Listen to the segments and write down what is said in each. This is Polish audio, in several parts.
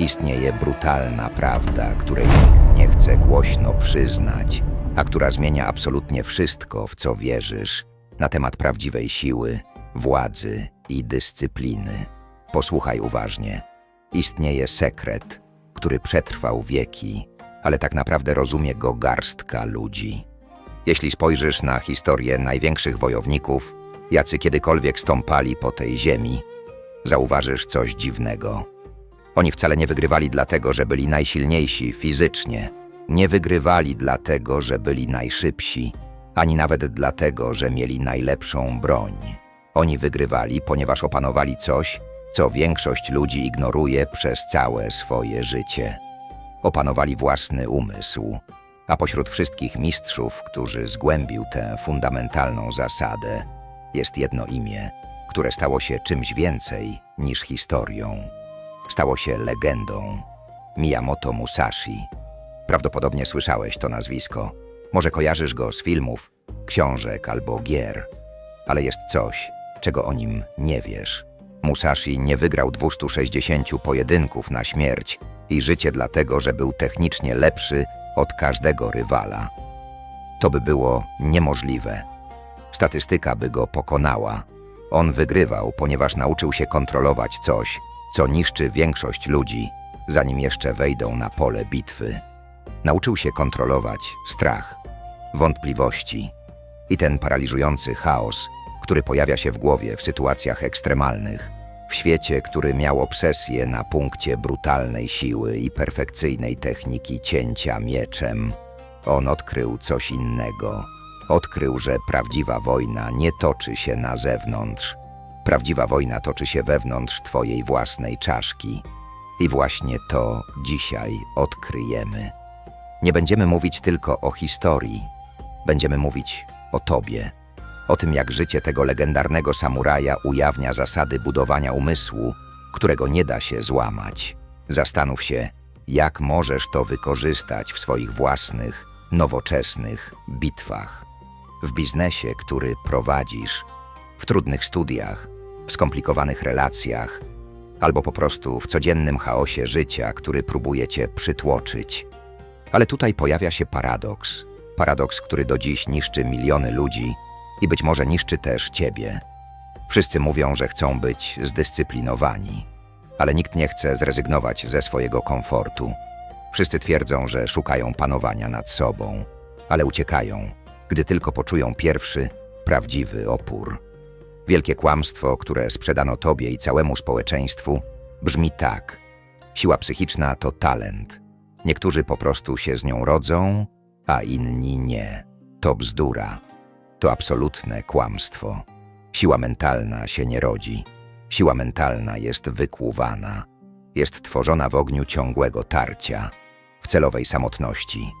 Istnieje brutalna prawda, której nikt nie chce głośno przyznać, a która zmienia absolutnie wszystko, w co wierzysz, na temat prawdziwej siły, władzy i dyscypliny. Posłuchaj uważnie. Istnieje sekret, który przetrwał wieki, ale tak naprawdę rozumie go garstka ludzi. Jeśli spojrzysz na historię największych wojowników, jacy kiedykolwiek stąpali po tej ziemi, zauważysz coś dziwnego. Oni wcale nie wygrywali dlatego, że byli najsilniejsi fizycznie. Nie wygrywali dlatego, że byli najszybsi, ani nawet dlatego, że mieli najlepszą broń. Oni wygrywali, ponieważ opanowali coś, co większość ludzi ignoruje przez całe swoje życie. Opanowali własny umysł, a pośród wszystkich mistrzów, którzy zgłębił tę fundamentalną zasadę, jest jedno imię, które stało się czymś więcej niż historią. Stało się legendą. Miyamoto Musashi. Prawdopodobnie słyszałeś to nazwisko. Może kojarzysz go z filmów, książek albo gier. Ale jest coś, czego o nim nie wiesz. Musashi nie wygrał 260 pojedynków na śmierć i życie dlatego, że był technicznie lepszy od każdego rywala. To by było niemożliwe. Statystyka by go pokonała. On wygrywał, ponieważ nauczył się kontrolować coś, co niszczy większość ludzi, zanim jeszcze wejdą na pole bitwy. Nauczył się kontrolować strach, wątpliwości i ten paraliżujący chaos, który pojawia się w głowie w sytuacjach ekstremalnych, w świecie, który miał obsesję na punkcie brutalnej siły i perfekcyjnej techniki cięcia mieczem. On odkrył coś innego. Odkrył, że prawdziwa wojna nie toczy się na zewnątrz. Prawdziwa wojna toczy się wewnątrz Twojej własnej czaszki. I właśnie to dzisiaj odkryjemy. Nie będziemy mówić tylko o historii, będziemy mówić o Tobie. O tym, jak życie tego legendarnego samuraja ujawnia zasady budowania umysłu, którego nie da się złamać. Zastanów się, jak możesz to wykorzystać w swoich własnych, nowoczesnych bitwach. W biznesie, który prowadzisz, w trudnych studiach, w skomplikowanych relacjach, albo po prostu w codziennym chaosie życia, który próbuje cię przytłoczyć. Ale tutaj pojawia się paradoks. Paradoks, który do dziś niszczy miliony ludzi i być może niszczy też ciebie. Wszyscy mówią, że chcą być zdyscyplinowani, ale nikt nie chce zrezygnować ze swojego komfortu. Wszyscy twierdzą, że szukają panowania nad sobą, ale uciekają, gdy tylko poczują pierwszy, prawdziwy opór. Wielkie kłamstwo, które sprzedano tobie i całemu społeczeństwu, brzmi tak. Siła psychiczna to talent. Niektórzy po prostu się z nią rodzą, a inni nie. To bzdura. To absolutne kłamstwo. Siła mentalna się nie rodzi. Siła mentalna jest wykłuwana. Jest tworzona w ogniu ciągłego tarcia, w celowej samotności,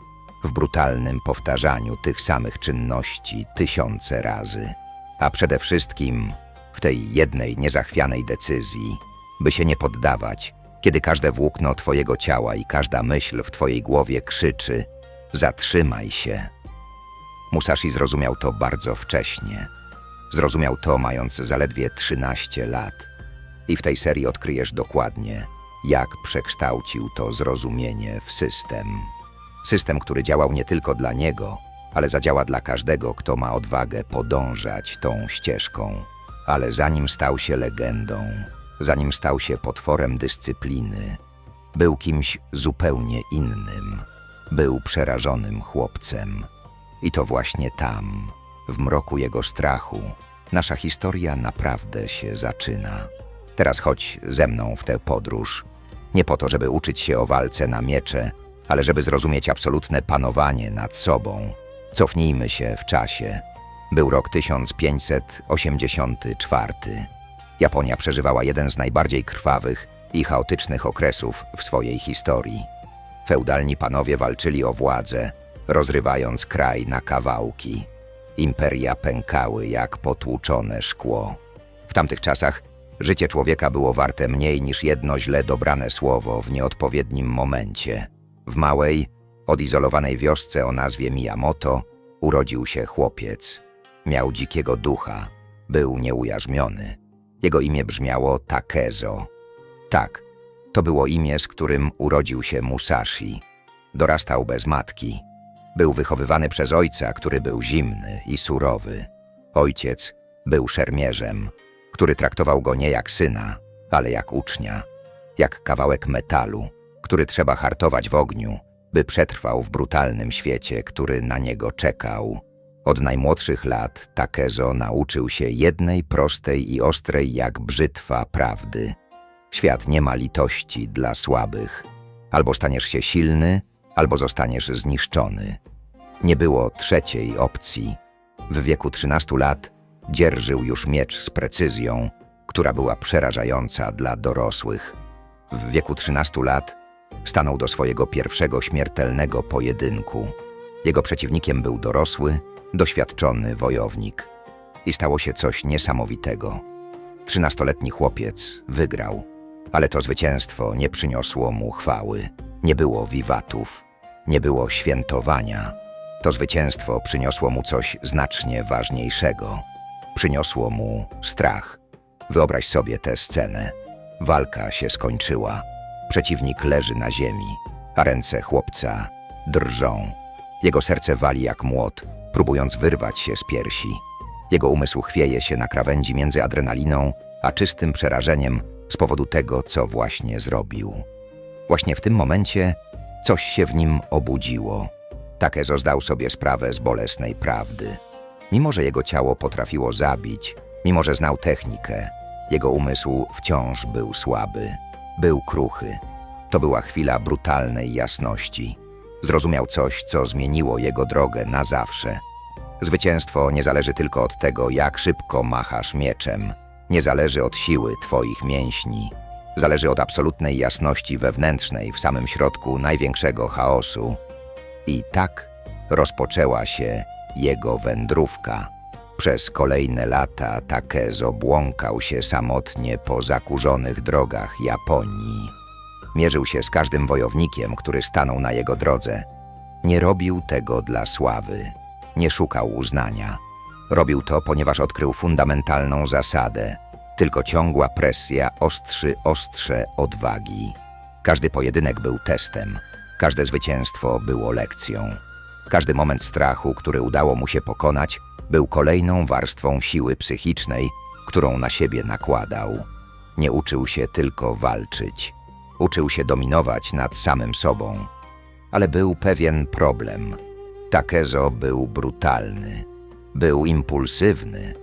w brutalnym powtarzaniu tych samych czynności tysiące razy a przede wszystkim w tej jednej niezachwianej decyzji, by się nie poddawać, kiedy każde włókno Twojego ciała i każda myśl w Twojej głowie krzyczy: Zatrzymaj się. Musashi zrozumiał to bardzo wcześnie. Zrozumiał to mając zaledwie 13 lat. I w tej serii odkryjesz dokładnie, jak przekształcił to zrozumienie w system. System, który działał nie tylko dla niego, ale zadziała dla każdego, kto ma odwagę podążać tą ścieżką. Ale zanim stał się legendą, zanim stał się potworem dyscypliny, był kimś zupełnie innym. Był przerażonym chłopcem. I to właśnie tam, w mroku jego strachu, nasza historia naprawdę się zaczyna. Teraz chodź ze mną w tę podróż. Nie po to, żeby uczyć się o walce na miecze, ale żeby zrozumieć absolutne panowanie nad sobą, Cofnijmy się w czasie. Był rok 1584. Japonia przeżywała jeden z najbardziej krwawych i chaotycznych okresów w swojej historii. Feudalni panowie walczyli o władzę, rozrywając kraj na kawałki. Imperia pękały jak potłuczone szkło. W tamtych czasach życie człowieka było warte mniej niż jedno źle dobrane słowo w nieodpowiednim momencie. W małej, odizolowanej wiosce o nazwie Miyamoto urodził się chłopiec. Miał dzikiego ducha, był nieujarzmiony. Jego imię brzmiało Takezo. Tak, To było imię, z którym urodził się Musashi. Dorastał bez matki. Był wychowywany przez ojca, który był zimny i surowy. Ojciec był szermierzem, który traktował go nie jak syna, ale jak ucznia, jak kawałek metalu, który trzeba hartować w ogniu, by przetrwał w brutalnym świecie, który na niego czekał. Od najmłodszych lat Takezo nauczył się jednej prostej i ostrej jak brzytwa prawdy. Świat nie ma litości dla słabych. Albo staniesz się silny, albo zostaniesz zniszczony. Nie było trzeciej opcji. W wieku 13 lat dzierżył już miecz z precyzją, która była przerażająca dla dorosłych. W wieku 13 lat stanął do swojego pierwszego śmiertelnego pojedynku. Jego przeciwnikiem był dorosły, doświadczony wojownik. I stało się coś niesamowitego. Trzynastoletni chłopiec wygrał, ale to zwycięstwo nie przyniosło mu chwały. Nie było wiwatów, nie było świętowania. To zwycięstwo przyniosło mu coś znacznie ważniejszego. Przyniosło mu strach. Wyobraź sobie tę scenę. Walka się skończyła. Przeciwnik leży na ziemi, a ręce chłopca drżą. Jego serce wali jak młot, próbując wyrwać się z piersi. Jego umysł chwieje się na krawędzi między adrenaliną a czystym przerażeniem z powodu tego, co właśnie zrobił. Właśnie w tym momencie coś się w nim obudziło. Takezo zdał sobie sprawę z bolesnej prawdy. Mimo, że jego ciało potrafiło zabić, mimo, że znał technikę, jego umysł wciąż był słaby, był kruchy. To była chwila brutalnej jasności. Zrozumiał coś, co zmieniło jego drogę na zawsze. Zwycięstwo nie zależy tylko od tego, jak szybko machasz mieczem. Nie zależy od siły twoich mięśni. Zależy od absolutnej jasności wewnętrznej w samym środku największego chaosu. I tak rozpoczęła się jego wędrówka. Przez kolejne lata Takezo błąkał się samotnie po zakurzonych drogach Japonii. Mierzył się z każdym wojownikiem, który stanął na jego drodze. Nie robił tego dla sławy, nie szukał uznania. Robił to, ponieważ odkrył fundamentalną zasadę. Tylko ciągła presja ostrzy ostrze odwagi. Każdy pojedynek był testem, każde zwycięstwo było lekcją. Każdy moment strachu, który udało mu się pokonać, był kolejną warstwą siły psychicznej, którą na siebie nakładał. Nie uczył się tylko walczyć. Uczył się dominować nad samym sobą. Ale był pewien problem. Takezo był brutalny. Był impulsywny.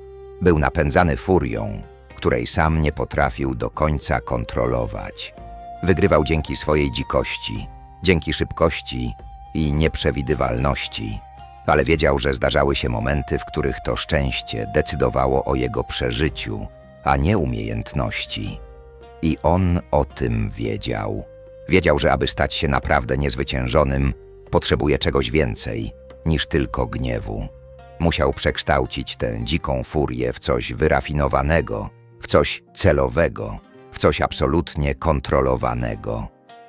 Był napędzany furią, której sam nie potrafił do końca kontrolować. Wygrywał dzięki swojej dzikości, dzięki szybkości i nieprzewidywalności, ale wiedział, że zdarzały się momenty, w których to szczęście decydowało o jego przeżyciu, a nie umiejętności. I on o tym wiedział. Wiedział, że aby stać się naprawdę niezwyciężonym, potrzebuje czegoś więcej niż tylko gniewu. Musiał przekształcić tę dziką furię w coś wyrafinowanego, w coś celowego, w coś absolutnie kontrolowanego.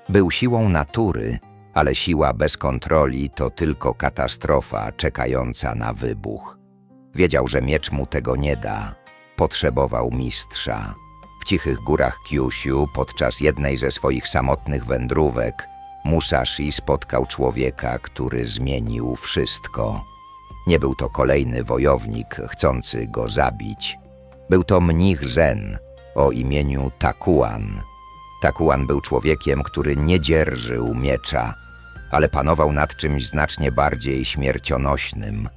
Był siłą natury, ale siła bez kontroli to tylko katastrofa czekająca na wybuch. Wiedział, że miecz mu tego nie da. Potrzebował mistrza. W cichych górach Kyushu podczas jednej ze swoich samotnych wędrówek Musashi spotkał człowieka, który zmienił wszystko. Nie był to kolejny wojownik chcący go zabić. Był to mnich Zen o imieniu Takuan. Takuan był człowiekiem, który nie dzierżył miecza, ale panował nad czymś znacznie bardziej śmiercionośnym.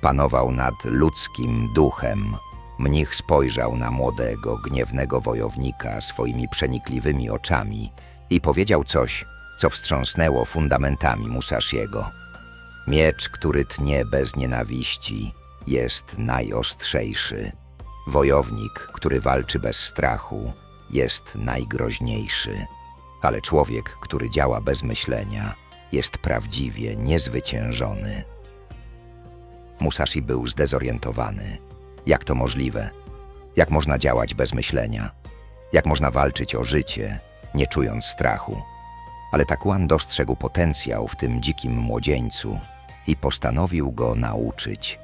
Panował nad ludzkim duchem. Mnich spojrzał na młodego, gniewnego wojownika swoimi przenikliwymi oczami i powiedział coś, co wstrząsnęło fundamentami Musashiego. Miecz, który tnie bez nienawiści, jest najostrzejszy. Wojownik, który walczy bez strachu, jest najgroźniejszy. Ale człowiek, który działa bez myślenia, jest prawdziwie niezwyciężony. Musashi był zdezorientowany. Jak to możliwe? Jak można działać bez myślenia? Jak można walczyć o życie, nie czując strachu? Ale Takuan dostrzegł potencjał w tym dzikim młodzieńcu i postanowił go nauczyć.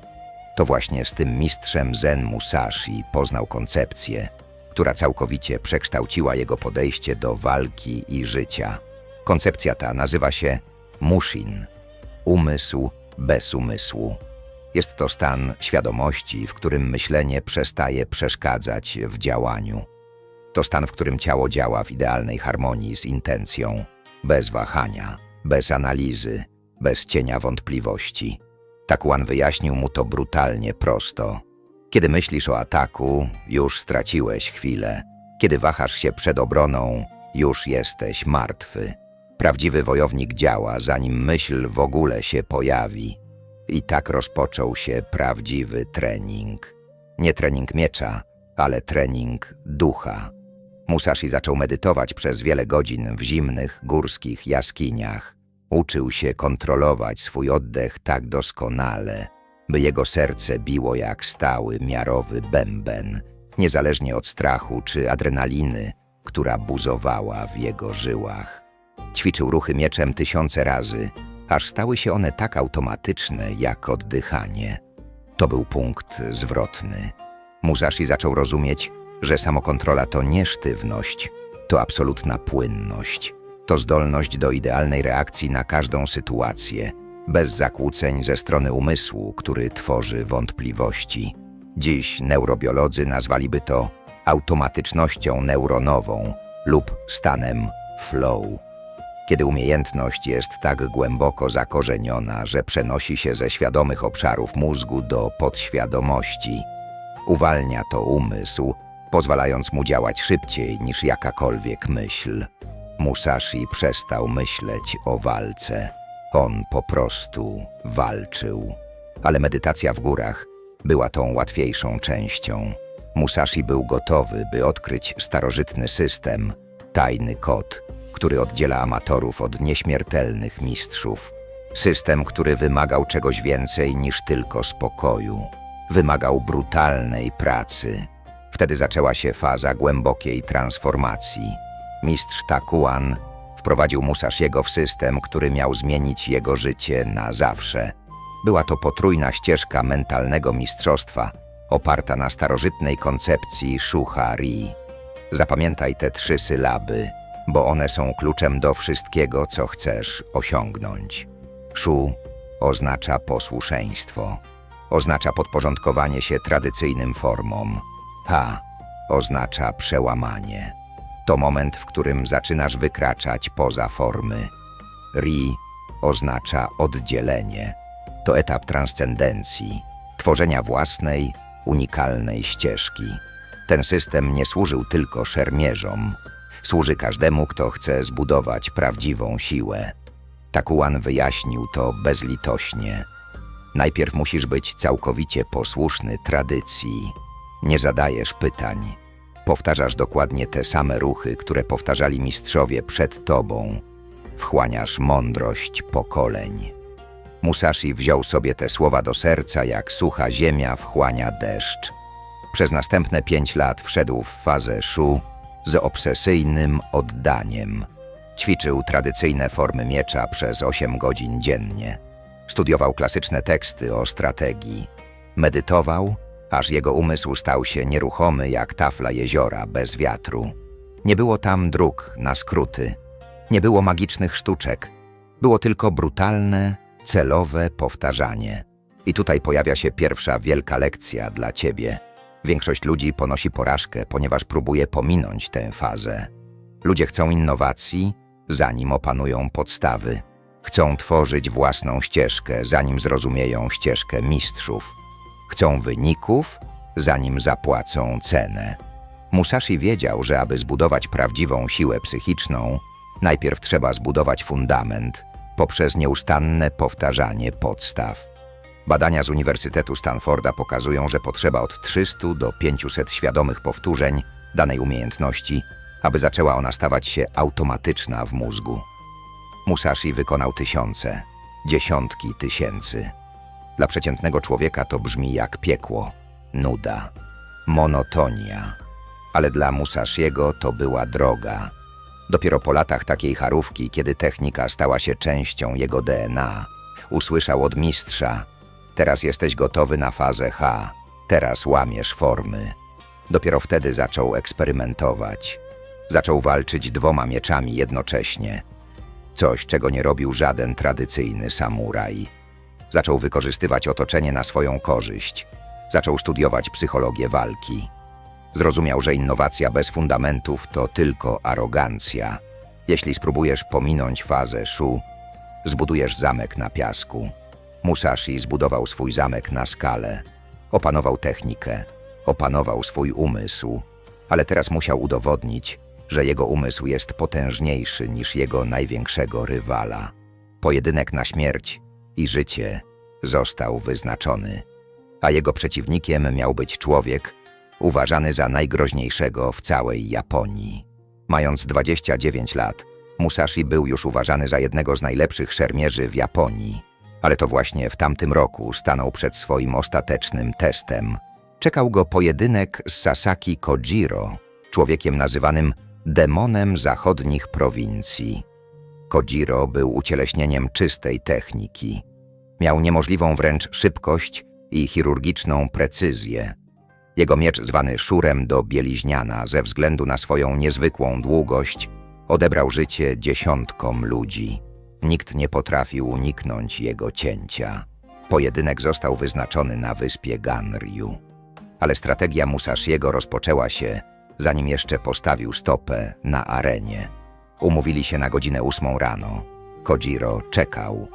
To właśnie z tym mistrzem Zen Musashi poznał koncepcję, która całkowicie przekształciła jego podejście do walki i życia. Koncepcja ta nazywa się mushin umysł bez umysłu. Jest to stan świadomości, w którym myślenie przestaje przeszkadzać w działaniu. To stan, w którym ciało działa w idealnej harmonii z intencją, bez wahania, bez analizy, bez cienia wątpliwości. Takuan wyjaśnił mu to brutalnie prosto. Kiedy myślisz o ataku, już straciłeś chwilę. Kiedy wahasz się przed obroną, już jesteś martwy. Prawdziwy wojownik działa, zanim myśl w ogóle się pojawi. I tak rozpoczął się prawdziwy trening. Nie trening miecza, ale trening ducha. Musashi zaczął medytować przez wiele godzin w zimnych, górskich jaskiniach. Uczył się kontrolować swój oddech tak doskonale, by jego serce biło jak stały, miarowy bęben, niezależnie od strachu czy adrenaliny, która buzowała w jego żyłach. Ćwiczył ruchy mieczem tysiące razy, aż stały się one tak automatyczne jak oddychanie. To był punkt zwrotny. Musashi zaczął rozumieć, że samokontrola to nie sztywność, to absolutna płynność. To zdolność do idealnej reakcji na każdą sytuację, bez zakłóceń ze strony umysłu, który tworzy wątpliwości. Dziś neurobiolodzy nazwaliby to automatycznością neuronową lub stanem flow. Kiedy umiejętność jest tak głęboko zakorzeniona, że przenosi się ze świadomych obszarów mózgu do podświadomości, uwalnia to umysł, pozwalając mu działać szybciej niż jakakolwiek myśl. Musashi przestał myśleć o walce. On po prostu walczył. Ale medytacja w górach była tą łatwiejszą częścią. Musashi był gotowy, by odkryć starożytny system, tajny kod, który oddziela amatorów od nieśmiertelnych mistrzów. System, który wymagał czegoś więcej niż tylko spokoju. Wymagał brutalnej pracy. Wtedy zaczęła się faza głębokiej transformacji. Mistrz Takuan wprowadził Musashiego w system, który miał zmienić jego życie na zawsze. Była to potrójna ścieżka mentalnego mistrzostwa, oparta na starożytnej koncepcji Shuha Ri. Zapamiętaj te trzy sylaby, bo one są kluczem do wszystkiego, co chcesz osiągnąć. Shu oznacza posłuszeństwo, oznacza podporządkowanie się tradycyjnym formom. Ha oznacza przełamanie. To moment, w którym zaczynasz wykraczać poza formy. Ri oznacza oddzielenie. To etap transcendencji, tworzenia własnej, unikalnej ścieżki. Ten system nie służył tylko szermierzom. Służy każdemu, kto chce zbudować prawdziwą siłę. Takuan wyjaśnił to bezlitośnie. Najpierw musisz być całkowicie posłuszny tradycji. Nie zadajesz pytań. Powtarzasz dokładnie te same ruchy, które powtarzali mistrzowie przed tobą. Wchłaniasz mądrość pokoleń. Musashi wziął sobie te słowa do serca, jak sucha ziemia wchłania deszcz. Przez następne pięć lat wszedł w fazę szu z obsesyjnym oddaniem. Ćwiczył tradycyjne formy miecza przez 8 godzin dziennie. Studiował klasyczne teksty o strategii. Medytował, aż jego umysł stał się nieruchomy jak tafla jeziora bez wiatru. Nie było tam dróg na skróty. Nie było magicznych sztuczek. Było tylko brutalne, celowe powtarzanie. I tutaj pojawia się pierwsza wielka lekcja dla ciebie. Większość ludzi ponosi porażkę, ponieważ próbuje pominąć tę fazę. Ludzie chcą innowacji, zanim opanują podstawy. Chcą tworzyć własną ścieżkę, zanim zrozumieją ścieżkę mistrzów. Chcą wyników, zanim zapłacą cenę. Musashi wiedział, że aby zbudować prawdziwą siłę psychiczną, najpierw trzeba zbudować fundament poprzez nieustanne powtarzanie podstaw. Badania z Uniwersytetu Stanforda pokazują, że potrzeba od 300 do 500 świadomych powtórzeń danej umiejętności, aby zaczęła ona stawać się automatyczna w mózgu. Musashi wykonał tysiące, dziesiątki tysięcy. Dla przeciętnego człowieka to brzmi jak piekło, nuda, monotonia. Ale dla Musashiego to była droga. Dopiero po latach takiej charówki, kiedy technika stała się częścią jego DNA, usłyszał od mistrza – Teraz jesteś gotowy na fazę H. Teraz łamiesz formy. Dopiero wtedy zaczął eksperymentować. Zaczął walczyć dwoma mieczami jednocześnie. Coś, czego nie robił żaden tradycyjny samuraj. Zaczął wykorzystywać otoczenie na swoją korzyść. Zaczął studiować psychologię walki. Zrozumiał, że innowacja bez fundamentów to tylko arogancja. Jeśli spróbujesz pominąć fazę szu, zbudujesz zamek na piasku. Musashi zbudował swój zamek na skale. Opanował technikę, opanował swój umysł, ale teraz musiał udowodnić, że jego umysł jest potężniejszy niż jego największego rywala. Pojedynek na śmierć i życie został wyznaczony, a jego przeciwnikiem miał być człowiek uważany za najgroźniejszego w całej Japonii. Mając 29 lat, Musashi był już uważany za jednego z najlepszych szermierzy w Japonii, ale to właśnie w tamtym roku stanął przed swoim ostatecznym testem. Czekał go pojedynek z Sasaki Kojiro, człowiekiem nazywanym demonem zachodnich prowincji. Kojiro był ucieleśnieniem czystej techniki. Miał niemożliwą wręcz szybkość i chirurgiczną precyzję. Jego miecz zwany szurem do bieliźniana ze względu na swoją niezwykłą długość odebrał życie dziesiątkom ludzi. Nikt nie potrafił uniknąć jego cięcia. Pojedynek został wyznaczony na wyspie Ganryu. Ale strategia Musashiego rozpoczęła się, zanim jeszcze postawił stopę na arenie. Umówili się na godzinę ósmą rano. Kojiro czekał.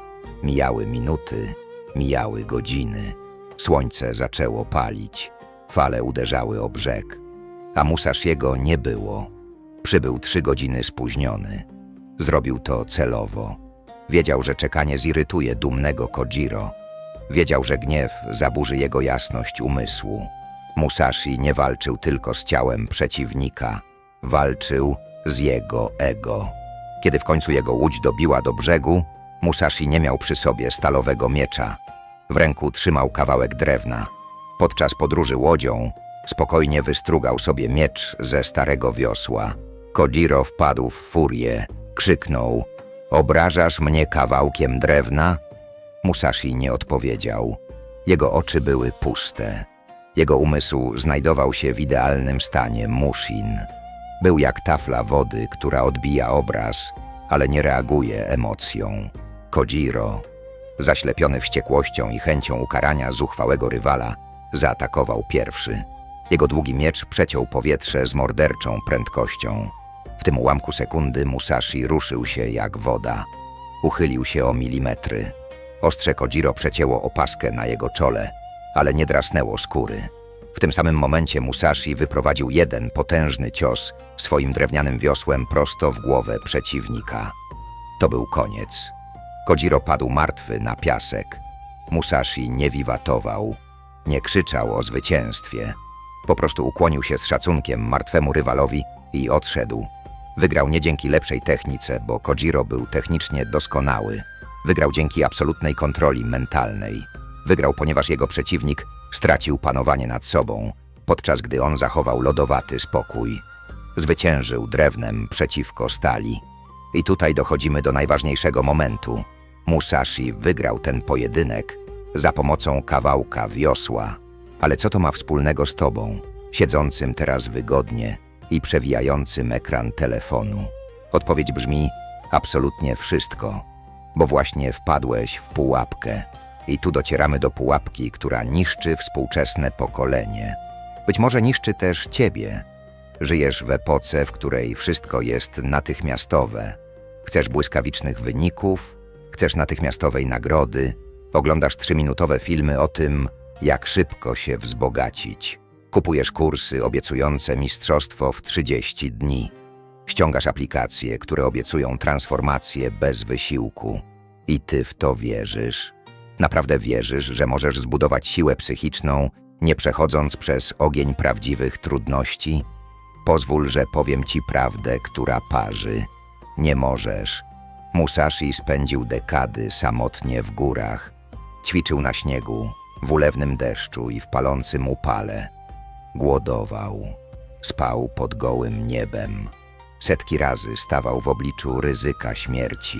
Mijały minuty, mijały godziny. Słońce zaczęło palić. Fale uderzały o brzeg. A Musashiego nie było. Przybył trzy godziny spóźniony. Zrobił to celowo. Wiedział, że czekanie zirytuje dumnego Kojiro. Wiedział, że gniew zaburzy jego jasność umysłu. Musashi nie walczył tylko z ciałem przeciwnika, walczył z jego ego. Kiedy w końcu jego łódź dobiła do brzegu, Musashi nie miał przy sobie stalowego miecza. W ręku trzymał kawałek drewna. Podczas podróży łodzią spokojnie wystrugał sobie miecz ze starego wiosła. Kojiro wpadł w furię, krzyknął: Obrażasz mnie kawałkiem drewna? Musashi nie odpowiedział. Jego oczy były puste. Jego umysł znajdował się w idealnym stanie mushin. Był jak tafla wody, która odbija obraz, ale nie reaguje emocją. Kojiro, zaślepiony wściekłością i chęcią ukarania zuchwałego rywala, zaatakował pierwszy. Jego długi miecz przeciął powietrze z morderczą prędkością. W tym ułamku sekundy Musashi ruszył się jak woda. Uchylił się o milimetry. Ostrze Kojiro przecięło opaskę na jego czole, ale nie drasnęło skóry. W tym samym momencie Musashi wyprowadził jeden potężny cios swoim drewnianym wiosłem prosto w głowę przeciwnika. To był koniec. Kojiro padł martwy na piasek. Musashi nie wiwatował, nie krzyczał o zwycięstwie. Po prostu ukłonił się z szacunkiem martwemu rywalowi i odszedł. Wygrał nie dzięki lepszej technice, bo Kojiro był technicznie doskonały. Wygrał dzięki absolutnej kontroli mentalnej. Wygrał, ponieważ jego przeciwnik stracił panowanie nad sobą, podczas gdy on zachował lodowaty spokój. Zwyciężył drewnem przeciwko stali. I tutaj dochodzimy do najważniejszego momentu. Musashi wygrał ten pojedynek za pomocą kawałka wiosła. Ale co to ma wspólnego z tobą, siedzącym teraz wygodnie i przewijającym ekran telefonu? Odpowiedź brzmi absolutnie wszystko, bo właśnie wpadłeś w pułapkę. I tu docieramy do pułapki, która niszczy współczesne pokolenie. Być może niszczy też ciebie. Żyjesz w epoce, w której wszystko jest natychmiastowe. Chcesz błyskawicznych wyników, chcesz natychmiastowej nagrody, oglądasz trzyminutowe filmy o tym, jak szybko się wzbogacić. Kupujesz kursy obiecujące mistrzostwo w 30 dni. Ściągasz aplikacje, które obiecują transformację bez wysiłku. I ty w to wierzysz. Naprawdę wierzysz, że możesz zbudować siłę psychiczną, nie przechodząc przez ogień prawdziwych trudności? Pozwól, że powiem ci prawdę, która parzy. Nie możesz. Musashi spędził dekady samotnie w górach. Ćwiczył na śniegu, w ulewnym deszczu i w palącym upale. Głodował. Spał pod gołym niebem. Setki razy stawał w obliczu ryzyka śmierci.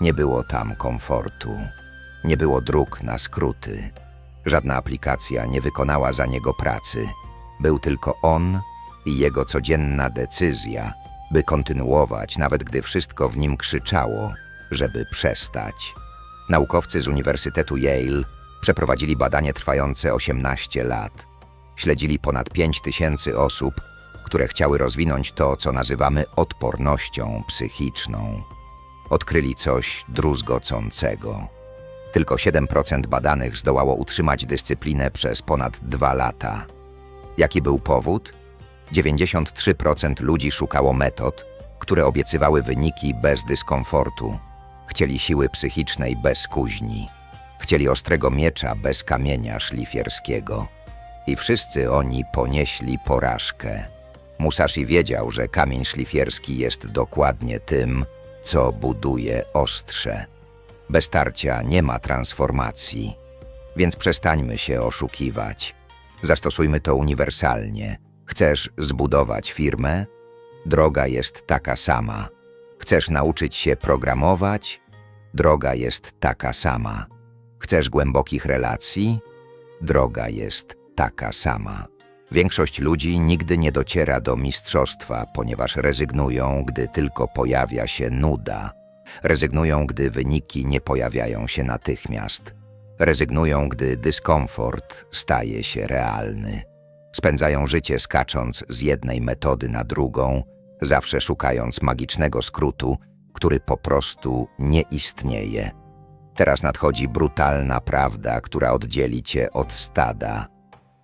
Nie było tam komfortu. Nie było dróg na skróty. Żadna aplikacja nie wykonała za niego pracy. Był tylko on i jego codzienna decyzja, by kontynuować, nawet gdy wszystko w nim krzyczało, żeby przestać. Naukowcy z Uniwersytetu Yale przeprowadzili badanie trwające 18 lat. Śledzili ponad 5 tysięcy osób, które chciały rozwinąć to, co nazywamy odpornością psychiczną. Odkryli coś druzgocącego. Tylko 7% badanych zdołało utrzymać dyscyplinę przez ponad dwa lata. Jaki był powód? 93% ludzi szukało metod, które obiecywały wyniki bez dyskomfortu. Chcieli siły psychicznej bez kuźni. Chcieli ostrego miecza bez kamienia szlifierskiego. I wszyscy oni ponieśli porażkę. Musashi wiedział, że kamień szlifierski jest dokładnie tym, co buduje ostrze. Bez tarcia nie ma transformacji, więc przestańmy się oszukiwać. Zastosujmy to uniwersalnie. Chcesz zbudować firmę? Droga jest taka sama. Chcesz nauczyć się programować? Droga jest taka sama. Chcesz głębokich relacji? Droga jest taka sama. Większość ludzi nigdy nie dociera do mistrzostwa, ponieważ rezygnują, gdy tylko pojawia się nuda. Rezygnują, gdy wyniki nie pojawiają się natychmiast. Rezygnują, gdy dyskomfort staje się realny. Spędzają życie skacząc z jednej metody na drugą, zawsze szukając magicznego skrótu, który po prostu nie istnieje. Teraz nadchodzi brutalna prawda, która oddzieli cię od stada.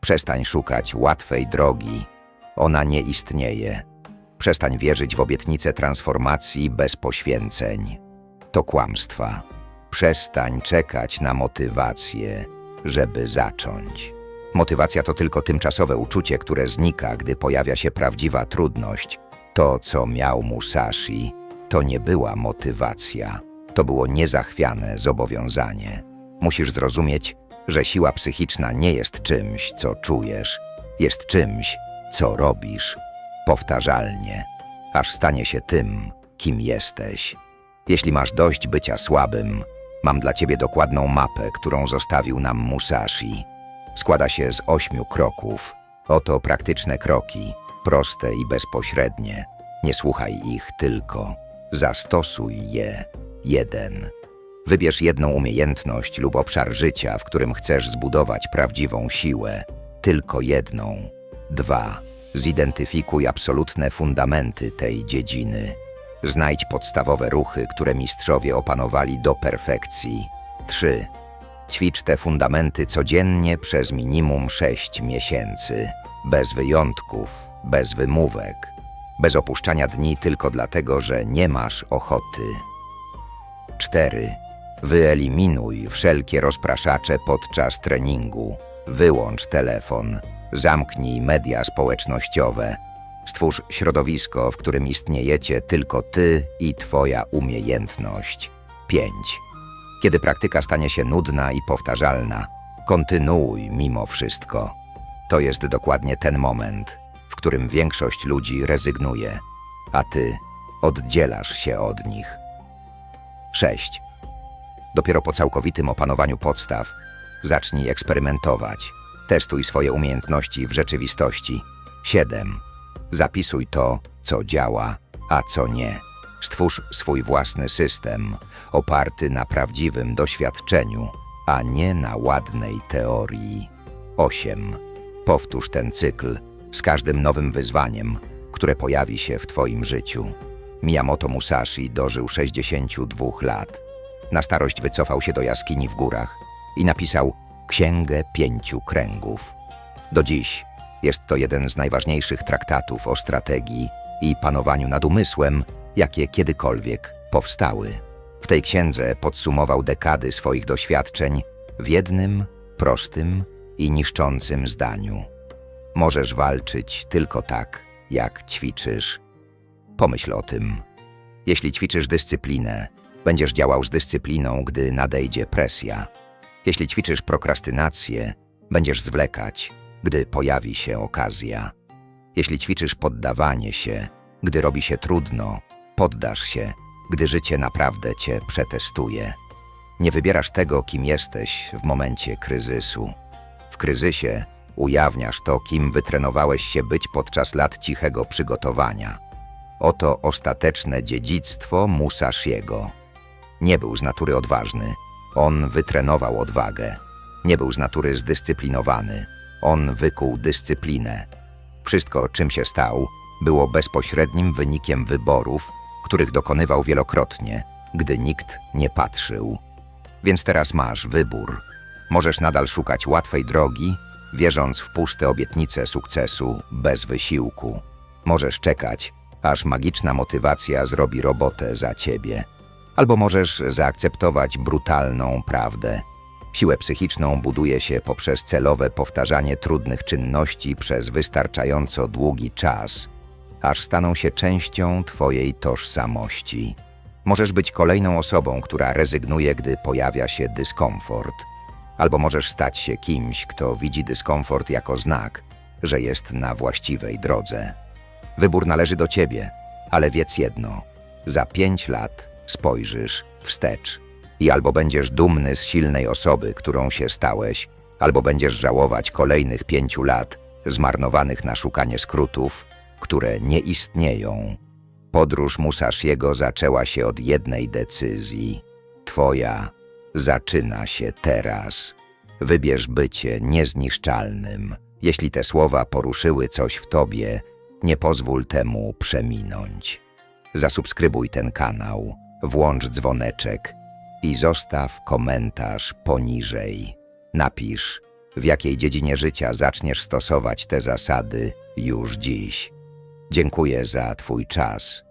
Przestań szukać łatwej drogi. Ona nie istnieje. Przestań wierzyć w obietnice transformacji bez poświęceń. To kłamstwa. Przestań czekać na motywację, żeby zacząć. Motywacja to tylko tymczasowe uczucie, które znika, gdy pojawia się prawdziwa trudność. To, co miał Musashi, to nie była motywacja. To było niezachwiane zobowiązanie. Musisz zrozumieć, że siła psychiczna nie jest czymś, co czujesz, jest czymś, co robisz powtarzalnie, aż stanie się tym, kim jesteś. Jeśli masz dość bycia słabym, mam dla ciebie dokładną mapę, którą zostawił nam Musashi. Składa się z ośmiu kroków. Oto praktyczne kroki, proste i bezpośrednie. Nie słuchaj ich tylko. Zastosuj je. Jeden. Wybierz jedną umiejętność lub obszar życia, w którym chcesz zbudować prawdziwą siłę. Tylko jedną. Dwa. Zidentyfikuj absolutne fundamenty tej dziedziny. Znajdź podstawowe ruchy, które mistrzowie opanowali do perfekcji. 3. Ćwicz te fundamenty codziennie przez minimum 6 miesięcy. Bez wyjątków, bez wymówek, bez opuszczania dni tylko dlatego, że nie masz ochoty. 4. Wyeliminuj wszelkie rozpraszacze podczas treningu. Wyłącz telefon. Zamknij media społecznościowe. Stwórz środowisko, w którym istniejecie tylko ty i twoja umiejętność. 5. Kiedy praktyka stanie się nudna i powtarzalna, kontynuuj mimo wszystko. To jest dokładnie ten moment, w którym większość ludzi rezygnuje, a ty oddzielasz się od nich. 6. Dopiero po całkowitym opanowaniu podstaw zacznij eksperymentować. Testuj swoje umiejętności w rzeczywistości. 7. Zapisuj to, co działa, a co nie. Stwórz swój własny system, oparty na prawdziwym doświadczeniu, a nie na ładnej teorii. 8. Powtórz ten cykl z każdym nowym wyzwaniem, które pojawi się w Twoim życiu. Miyamoto Musashi dożył 62 lat. Na starość wycofał się do jaskini w górach i napisał Księgę Pięciu Kręgów. Do dziś jest to jeden z najważniejszych traktatów o strategii i panowaniu nad umysłem, jakie kiedykolwiek powstały. W tej księdze podsumował dekady swoich doświadczeń w jednym, prostym i niszczącym zdaniu. Możesz walczyć tylko tak, jak ćwiczysz. Pomyśl o tym. Jeśli ćwiczysz dyscyplinę, będziesz działał z dyscypliną, gdy nadejdzie presja. Jeśli ćwiczysz prokrastynację, będziesz zwlekać, gdy pojawi się okazja. Jeśli ćwiczysz poddawanie się, gdy robi się trudno, poddasz się, gdy życie naprawdę cię przetestuje. Nie wybierasz tego, kim jesteś w momencie kryzysu. W kryzysie Ujawniasz to, kim wytrenowałeś się być podczas lat cichego przygotowania. Oto ostateczne dziedzictwo Musashiego. Nie był z natury odważny. On wytrenował odwagę. Nie był z natury zdyscyplinowany. On wykuł dyscyplinę. Wszystko, czym się stał, było bezpośrednim wynikiem wyborów, których dokonywał wielokrotnie, gdy nikt nie patrzył. Więc teraz masz wybór. Możesz nadal szukać łatwej drogi, wierząc w puste obietnice sukcesu bez wysiłku. Możesz czekać, aż magiczna motywacja zrobi robotę za ciebie. Albo możesz zaakceptować brutalną prawdę. Siłę psychiczną buduje się poprzez celowe powtarzanie trudnych czynności przez wystarczająco długi czas, aż staną się częścią twojej tożsamości. Możesz być kolejną osobą, która rezygnuje, gdy pojawia się dyskomfort, albo możesz stać się kimś, kto widzi dyskomfort jako znak, że jest na właściwej drodze. Wybór należy do ciebie, ale wiedz jedno: za pięć lat spojrzysz wstecz i albo będziesz dumny z silnej osoby, którą się stałeś, albo będziesz żałować kolejnych pięciu lat zmarnowanych na szukanie skrótów, które nie istnieją. Podróż Musashiego zaczęła się od jednej decyzji. Twoja zaczyna się teraz. Wybierz bycie niezniszczalnym. Jeśli te słowa poruszyły coś w tobie, nie pozwól temu przeminąć. Zasubskrybuj ten kanał, włącz dzwoneczek i zostaw komentarz poniżej. Napisz, w jakiej dziedzinie życia zaczniesz stosować te zasady już dziś. Dziękuję za Twój czas